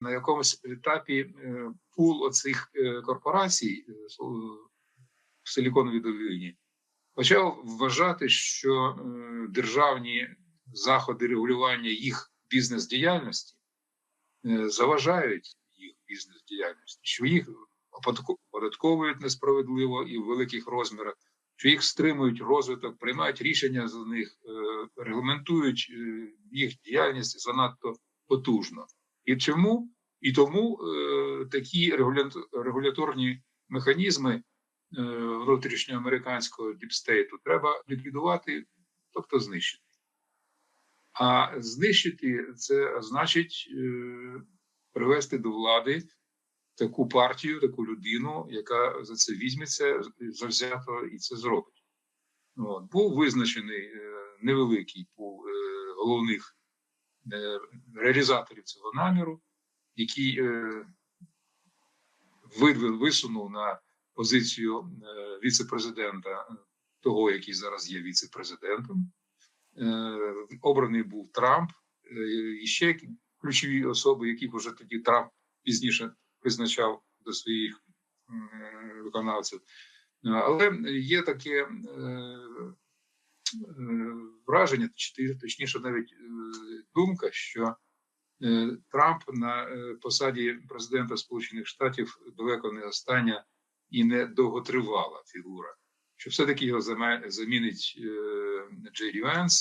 на якомусь етапі е, пул оцих е, корпорацій е, в Силіконовій долині почав вважати, що державні заходи регулювання їх бізнес-діяльності заважають їх бізнес-діяльності, що їх оподатковують несправедливо і в великих розмірах, що їх стримують розвиток, приймають рішення за них, регламентують їх діяльність занадто потужно. І чому? І тому е, такі регуляторні механізми е, внутрішньоамериканського діпстейту треба ліквідувати, тобто знищити. А знищити це значить е, привести до влади таку партію, таку людину, яка за це візьметься завзято і це зробить. От. Був визначений е, невеликий пул е, головних реалізаторів цього наміру, який е, висунув на позицію е, віце-президента, е, того, який зараз є віце-президентом. Е, обраний був Трамп е, і ще ключові особи, яких вже тоді Трамп пізніше призначав до своїх виконавців. Е, Але є таке е, е, враження, точніше, навіть е, думка, що е, Трамп на е, посаді президента Сполучених Штатів далеко не остання і не довготривала фігура. Що все-таки його замінить е, Джері Венс,